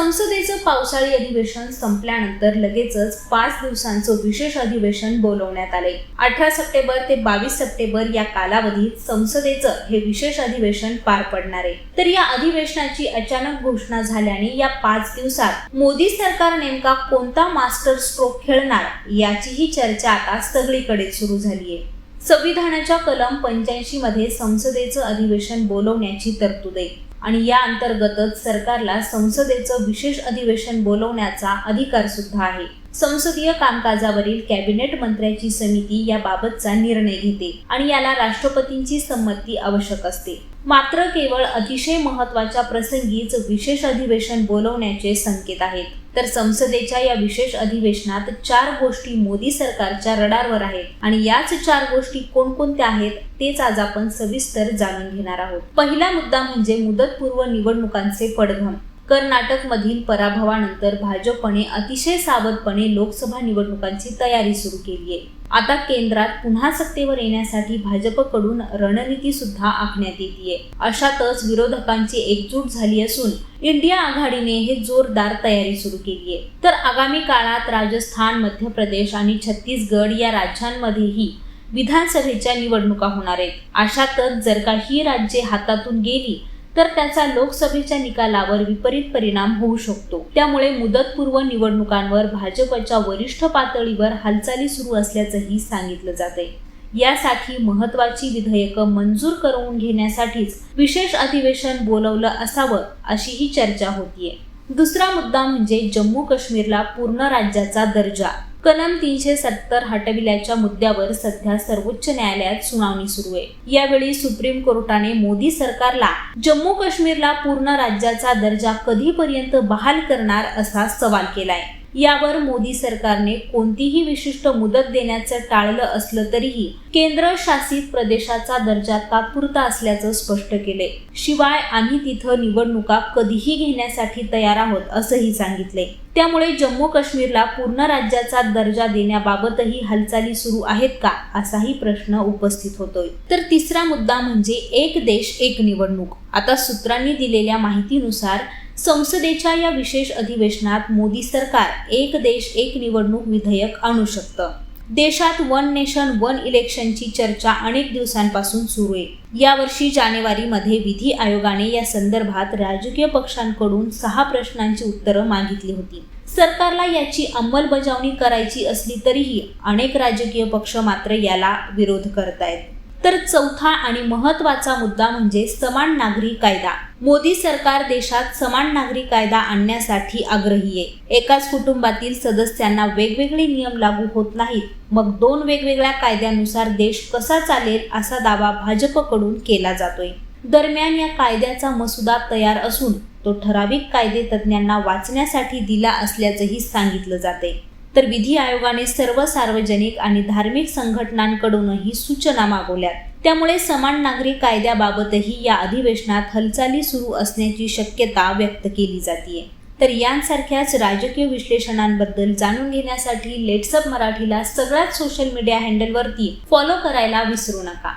संसदेचं पावसाळी अधिवेशन संपल्यानंतर लगेचच पाच दिवसांचं विशेष अधिवेशन बोलवण्यात आले. अठरा सप्टेंबर ते बावीस सप्टेंबर या कालावधीत संसदेचं हे विशेष अधिवेशन पार पडणार आहे. तर या अधिवेशनाची अचानक घोषणा झाल्याने या पाच दिवसात मोदी सरकार नेमका कोणता मास्टर स्ट्रोक खेळणार याचीही चर्चा आता सगळीकडे सुरू झाली आहे संविधानाच्या कलम पंच्याऐंशी मध्ये संसदेचं अधिवेशन बोलवण्याची तरतूद आहे. आणि या अंतर्गतच सरकारला संसदेचं विशेष अधिवेशन बोलवण्याचा अधिकार सुद्धा आहे. संसदीय कामकाजावरील कॅबिनेट मंत्र्याची समिती याबाबतचा निर्णय घेते आणि याला राष्ट्रपतींची संमती आवश्यक असते. मात्र केवळ अतिशय महत्त्वाच्या प्रसंगीच विशेष अधिवेशन बोलवण्याचे संकेत आहेत. तर संसदेच्या या विशेष अधिवेशनात चार गोष्टी मोदी सरकारच्या रडारवर आहेत. आणि याच चार गोष्टी कोणकोणत्या आहेत तेच आज आपण सविस्तर जाणून घेणार आहोत. पहिला मुद्दा म्हणजे मुदतपूर्व निवडणुकांचे पडघम. कर्नाटकमधील पराभवानंतर भाजपने अतिशय सावधपणे लोकसभा निवडणुकांची तयारी सुरू केली आहे आता केंद्रात पुन्हा सत्तेवर येण्यासाठी भाजपकडून रणनीती सुद्धा आखण्यात येते अशातच विरोधकांची एकजूट झाली असून इंडिया आघाडीने हे जोरदार तयारी सुरू केली आहे तर आगामी काळात राजस्थान मध्य प्रदेश आणि छत्तीसगड या राज्यांमध्येही विधानसभेच्या निवडणुका होणार आहेत. अशातच जर का ही राज्ये हातातून गेली तर त्याचा लोकसभेच्या निकालावर विपरीत परिणाम होऊ शकतो. त्यामुळे मुदतपूर्व निवडणुकांवर भाजपच्या वरिष्ठ पातळीवर हालचाली सुरू असल्याचंही सांगितलं जाते यासाठी महत्वाची विधेयकं मंजूर करून घेण्यासाठीच विशेष अधिवेशन बोलवलं असावं अशीही चर्चा होतीये. दुसरा मुद्दा म्हणजे जम्मू काश्मीरला पूर्ण राज्याचा दर्जा. कलम तीनशे सत्तर हटविल्याच्या मुद्द्यावर सध्या सर्वोच्च न्यायालयात सुनावणी सुरू आहे. यावेळी सुप्रीम कोर्टाने मोदी सरकारला जम्मू काश्मीरला पूर्ण राज्याचा दर्जा कधीपर्यंत बहाल करणार असा सवाल केलाय. यावर मोदी सरकारने कोणतीही विशिष्ट मुदत देण्याचं टाळलं असलं तरीही केंद्र शासित प्रदेशाचा दर्जा तात्पुरता असल्याचं स्पष्ट केले शिवाय आम्ही तिथं निवडणुका कधीही घेण्यासाठी तयार आहोत असंही सांगितले त्यामुळे जम्मू काश्मीरला पूर्ण राज्याचा दर्जा देण्याबाबतही हालचाली सुरू आहेत का असाही प्रश्न उपस्थित होतोय. तर तिसरा मुद्दा म्हणजे एक देश एक निवडणूक. आता सूत्रांनी दिलेल्या माहितीनुसार संसदेच्या या विशेष अधिवेशनात मोदी सरकार एक देश एक निवडणूक विधेयक आणू शकतं. देशात वन नेशन वन इलेक्शनची चर्चा अनेक दिवसांपासून सुरू आहे. यावर्षी जानेवारीमध्ये विधी आयोगाने या संदर्भात राजकीय पक्षांकडून सहा प्रश्नांची उत्तरं मागितली होती. सरकारला याची अंमलबजावणी करायची असली तरीही अनेक राजकीय पक्ष मात्र याला विरोध करतायत. तर चौथा आणि महत्त्वाचा मुद्दा म्हणजे समान नागरी कायदा. मोदी सरकार देशात समान नागरी कायदा आणण्यासाठी आग्रही आहे. एकाच कुटुंबातील सदस्यांना वेगवेगळे नियम लागू होत नाहीत. मग दोन वेगवेगळ्या कायद्यानुसार देश कसा चालेल असा दावा भाजपकडून केला जातोय. दरम्यान या कायद्याचा मसुदा तयार असून तो ठराविक कायदे तज्ज्ञांना वाचण्यासाठी दिला असल्याचंही सांगितलं जाते तर विधी आयोगाने सर्व सार्वजनिक आणि धार्मिक संघटनांकडूनही सूचना मागवल्यात. त्यामुळे समान नागरी कायद्याबाबतही या अधिवेशनात हालचाली सुरू असण्याची शक्यता व्यक्त केली जाते तर यांसारख्याच राजकीय विश्लेषणांबद्दल जाणून घेण्यासाठी लेट्सअप मराठीला सगळ्याच सोशल मीडिया हँडलवरती फॉलो करायला विसरू नका.